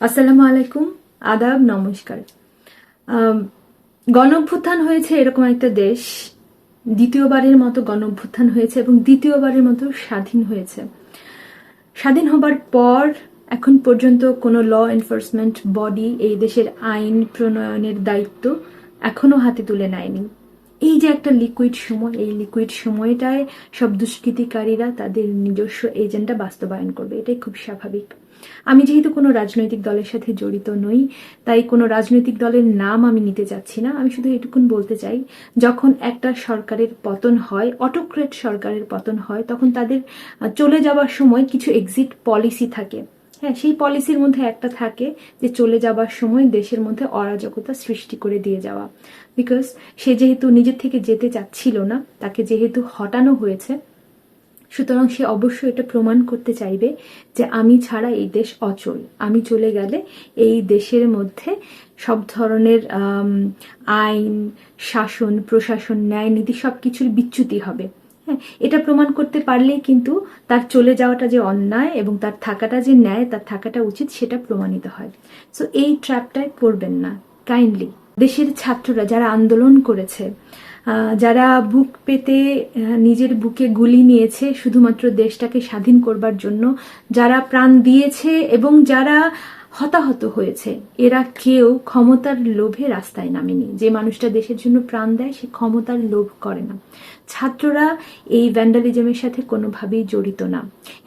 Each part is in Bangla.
আসসালামু আলাইকুম আদাব নমস্কার। আম, গণঅভ্যুত্থান হয়েছে এরকম একটা দেশ দ্বিতীয়বারের মতো গণঅভ্যুত্থান হয়েছে এবং দ্বিতীয়বারের মতো স্বাধীন হয়েছে। স্বাধীন হবার পর এখন পর্যন্ত কোনো ল এনফোর্সমেন্ট বডি এই দেশের আইন প্রণয়নের দায়িত্ব এখনও হাতে তুলে নেয়নি। এই যে একটা লিকুইড সময়, এই লিকুইড সময়টায় সব দুষ্কৃতিকারীরা তাদের নিজস্ব এজেন্ডা বাস্তবায়ন করবে, এটাই খুব স্বাভাবিক। আমি যেহেতু কোনো রাজনৈতিক দলের সাথে জড়িত নই, তাই কোনো রাজনৈতিক দলের নাম আমি নিতে চাচ্ছি না। আমি শুধু এটুকুন বলতে চাই, যখন একটা সরকারের পতন হয় অটোক্রেট সরকারের পতন হয়, তখন তাদের চলে যাওয়ার সময় কিছু এক্সিট পলিসি থাকে। হ্যাঁ সেই পলিসির মধ্যে একটা থাকে যে চলে যাবার সময় দেশের মধ্যে অরাজকতা সৃষ্টি করে দিয়ে যাওয়া। বিকজ সে যেহেতু নিজের থেকে যেতে চাচ্ছিল না, তাকে যেহেতু হটানো হয়েছে, সুতরাং সে অবশ্যই এটা প্রমাণ করতে চাইবে যে আমি ছাড়া এই দেশ অচল। আমি চলে গেলে এই দেশের মধ্যে সব ধরনের আইন, শাসন, প্রশাসন ন্যায় নীতি সব কিছুর বিচ্যুতি হবে। হ্যাঁ এটা প্রমাণ করতে পারলেই কিন্তু তার চলে যাওয়াটা যে অন্যায় এবং তার থাকাটা যে ন্যায়, তার থাকাটা উচিত, সেটা প্রমাণিত হয়। সো এই ট্র্যাপটায় পড়বেন না কাইন্ডলি দেশের ছাত্ররা যারা আন্দোলন করেছে যারা বুক পেতে নিজের বুকে গুলি নিয়েছে শুধুমাত্র দেশটাকে স্বাধীন করবার জন্য, যারা প্রাণ দিয়েছে এবং যারা হতাহত হয়েছে। এরা কেউ ক্ষমতার লোভে রাস্তায় নামেনি। যে মানুষটা দেশের জন্য প্রাণ দেয়, সে ক্ষমতার লোভ করে না। ছাত্ররা এই ভ্যান্ডালিজমের সাথে কোনোভাবেই জড়িত না।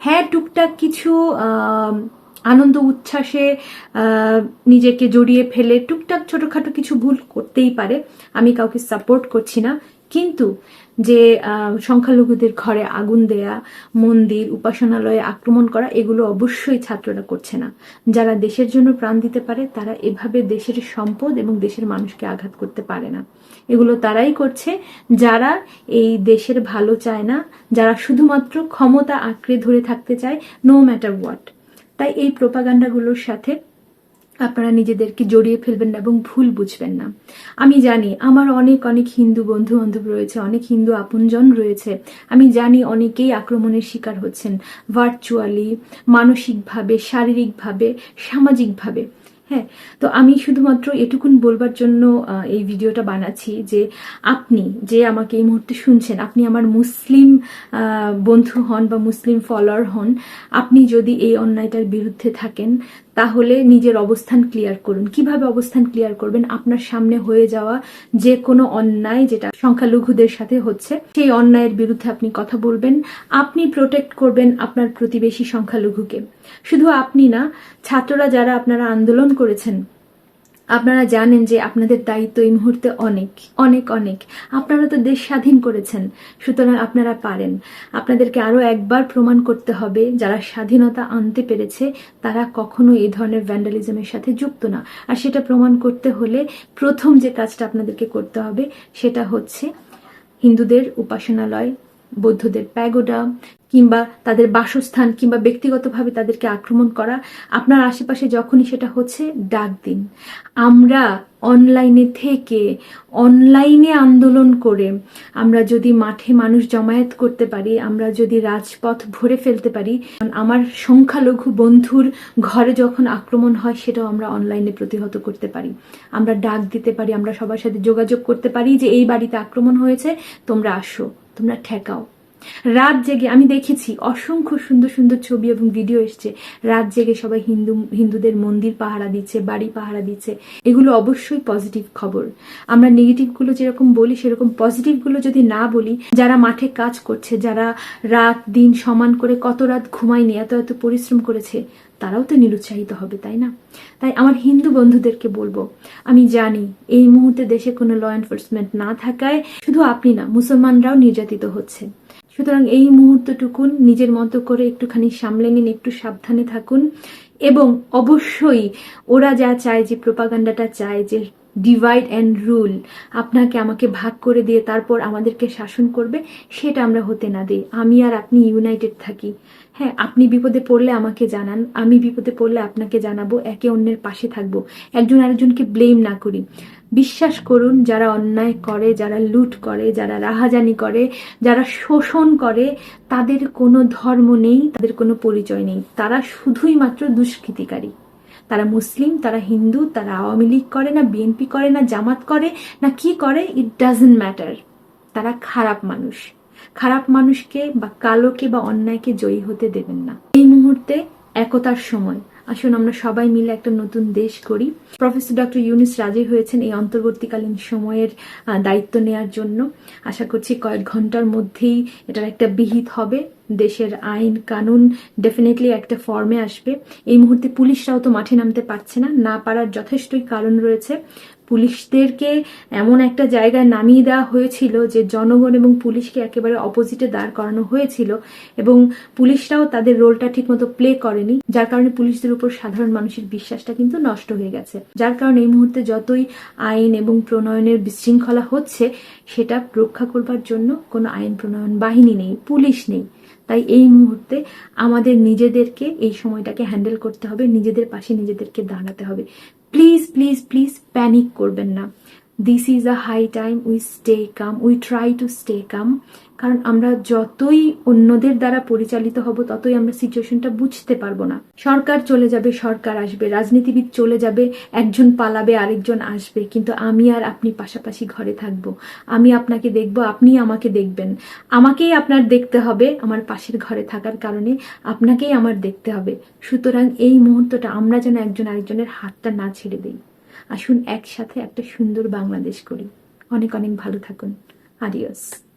হ্যাঁ টুকটাক কিছু আনন্দ উচ্ছ্বাসে নিজেকে জড়িয়ে ফেলে, টুকটাক ছোটখাটো কিছু ভুল করতেই পারে। আমি কাউকে সাপোর্ট করছি না। কিন্তু যে সংখ্যালঘুদের ঘরে আগুন দেয়া, মন্দির, উপাসনালয়ে আক্রমণ করা, এগুলো অবশ্যই ছাত্ররা করছে না। যারা দেশের জন্য প্রাণ দিতে পারে, তারা এভাবে দেশের সম্পদ এবং দেশের মানুষকে আঘাত করতে পারে না। এগুলো তারাই করছে। যারা এই দেশের ভালো চায় না, যারা শুধুমাত্র ক্ষমতা আঁকড়ে ধরে থাকতে চায় নো ম্যাটার হোয়াট তাই এই প্রোপাগান্ডাগুলোর সাথে আপনারা নিজেদেরকে জড়িয়ে ফেলবেন না এবং ভুল বুঝবেন না। আমি জানি আমার অনেক অনেক হিন্দু বন্ধু বান্ধব রয়েছে, অনেক হিন্দু আপনজন রয়েছে। আমি জানি অনেকেই আক্রমণের শিকার হচ্ছেন ভার্চুয়ালি মানসিকভাবে, শারীরিকভাবে, সামাজিকভাবে। হ্যাঁ তো আমি শুধুমাত্র এটুকুন বলবার জন্য এই ভিডিওটা বানাচ্ছি যে আপনি যে আমাকে এই মুহূর্তে শুনছেন, আপনি আমার মুসলিম বন্ধু হন বা মুসলিম ফলোয়ার হন, আপনি যদি এই অন্যায়টার বিরুদ্ধে থাকেন তাহলে নিজের অবস্থান ক্লিয়ার করুন। কীভাবে অবস্থান ক্লিয়ার করবেন? আপনার সামনে হয়ে যাওয়া যে কোনো অন্যায় যেটা সংখ্যালঘুদের সাথে হচ্ছে, সেই অন্যায়ের বিরুদ্ধে আপনি কথা বলবেন। আপনি প্রোটেক্ট করবেন আপনার প্রতিবেশী সংখ্যালঘুকে। শুধু আপনি না, ছাত্ররা যারা আপনারা আন্দোলন করেছেন আপনারা জানেন যে আপনাদের দায়িত্ব এই মুহূর্তে অনেক অনেক অনেক। আপনারা তো দেশ স্বাধীন করেছেন, সুতরাং আপনারা পারেন। আপনাদেরকে আরও একবার প্রমাণ করতে হবে, যারা স্বাধীনতা আনতে পেরেছে, তারা কখনো এই ধরনের ভ্যান্ডালিজমের সাথে যুক্ত না। আর সেটা প্রমাণ করতে হলে প্রথম যে কাজটা আপনাদেরকে করতে হবে, সেটা হচ্ছে হিন্দুদের উপাসনালয়, বৌদ্ধদের প্যাগোডা কিংবা তাদের বাসস্থান কিংবা ব্যক্তিগতভাবে তাদেরকে আক্রমণ করা, আপনার আশেপাশে যখনই সেটা হচ্ছে, ডাক দিন। আমরা অনলাইনে থেকে, অনলাইনে আন্দোলন করে আমরা যদি মাঠে মানুষ জমায়েত করতে পারি, আমরা যদি রাজপথ ভরে ফেলতে পারি আমার সংখ্যালঘু বন্ধুর ঘরে যখন আক্রমণ হয়, সেটাও আমরা অনলাইনে প্রতিহত করতে পারি। আমরা ডাক দিতে পারি, আমরা সবার সাথে যোগাযোগ করতে পারি যে, এই বাড়িতে আক্রমণ হয়েছে, তোমরা আসো, তোমরা ঠেকাও। রাত জেগে, আমি দেখেছি অসংখ্য সুন্দর সুন্দর ছবি এবং ভিডিও এসছে। রাত জেগে সবাই হিন্দু, হিন্দুদের মন্দির পাহারা দিচ্ছে, বাড়ি পাহারা দিচ্ছে। এগুলো অবশ্যই পজিটিভ খবর। আমরা নেগেটিভগুলো যেরকম বলি, সেরকম পজিটিভগুলো যদি না বলি, যারা মাঠে কাজ করছে, যারা রাত, দিন সমান করে কত রাত ঘুমায়নি, এত এত পরিশ্রম করেছে তারাও তো নিরুৎসাহিত হবে, তাই না? তাই আমার হিন্দু বন্ধুদেরকে বলব, আমি জানি এই মুহূর্তে দেশে কোনো ল এনফোর্সমেন্ট না থাকায় শুধু আপনি না, মুসলমানরাও নির্যাতিত হচ্ছে। সুতরাং এই মুহূর্তটুকুন নিজের মতো করে একটুখানি সামলে নিন, একটু সাবধানে থাকুন এবং অবশ্যই ওরা যা চায় যে প্রপাগান্ডাটা চায়, যে ডিভাইড অ্যান্ড রুল আপনাকে আমাকে ভাগ করে দিয়ে তারপর আমাদেরকে শাসন করবে, সেটা আমরা হতে না দিই। আমি আর আপনি ইউনাইটেড থাকি। হ্যাঁ আপনি বিপদে পড়লে আমাকে জানান। আমি বিপদে পড়লে আপনাকে জানাব। একে অন্যের পাশে থাকব। একজন আরেকজনকে ব্লেম না করি। বিশ্বাস করুন, যারা অন্যায় করে, যারা লুট করে, যারা রাহাজানি করে, যারা শোষণ করে, তাদের কোনো ধর্ম নেই, তাদের কোনো পরিচয় নেই। তারা শুধুই মাত্র দুষ্কৃতিকারী। তারা মুসলিম, তারা হিন্দু, তারা আওয়ামী লীগ করে না, বিএনপি করে না, জামাত করে না, কি করে? ইট ডাজেন্ট ম্যাটার তারা খারাপ মানুষ। খারাপ মানুষকে বা কালোকে বা অন্যায়কে জয়ী হতে দেবেন না। এই মুহূর্তে একতার সময়। আসুন আমরা সবাই মিলে একটা নতুন দেশ করি। প্রফেসর ডক্টর ইউনিস রাজি হয়েছেন এই অন্তর্বর্তীকালীন সময়ের দায়িত্ব নেয়ার জন্য। আশা করছি কয়েক ঘণ্টার মধ্যেই এটার একটা বিহিত হবে। দেশের আইন কানুন ডেফিনেটলি একটা ফর্মে আসবে। এই মুহূর্তে পুলিশরাও তো মাঠে নামতে পারছে না। না পারার যথেষ্টই কারণ রয়েছে। পুলিশদেরকে এমন একটা জায়গায় নামিয়ে দেওয়া হয়েছিল যে জনগণ এবং পুলিশকে একেবারে অপোজিটে দাঁড় করানো হয়েছিল এবং পুলিশরাও তাদের রোলটা ঠিকমতো প্লে করেনি, যার কারণে পুলিশদের উপর সাধারণ মানুষের বিশ্বাসটা কিন্তু নষ্ট হয়ে গেছে। যার কারণে এই মুহূর্তে যতই আইন এবং প্রণয়নের বিশৃঙ্খলা হচ্ছে, সেটা রক্ষা করবার জন্য কোনো আইন প্রণয়ন বাহিনী নেই, পুলিশ নেই। তাই এই মুহূর্তে আমাদের নিজেদেরকে এই সময়টাকে হ্যান্ডেল করতে হবে, নিজেদের পাশে নিজেদেরকে দাঁড়াতে হবে। প্লিজ প্লিজ প্লিজ প্যানিক করবেন না। This is a high time we stay calm we try to stay calm কারণ আমরা যতই অন্যদের দ্বারা পরিচালিত হব, ততই আমরা সিচুয়েশনটা বুঝতে পারব না। সরকার চলে যাবে, সরকার আসবে। রাজনীতিবিদ চলে যাবে, একজন পালাবে, আরেকজন আসবে। কিন্তু আমি আর আপনি পাশাপাশি ঘরে থাকব। আমি আপনাকে দেখব, আপনি আমাকে দেখবেন। আমাকেই আপনার দেখতে হবে, আমার পাশের ঘরে থাকার কারণে আপনাকেই আমার দেখতে হবে। সুতরাং এই মুহূর্তটা আমরা যেন একজন আরেকজনের হাতটা না ছেড়ে দিই। আসুন একসাথে একটা সুন্দর বাংলাদেশ করি। অনেক অনেক ভালো থাকুন। আডিওস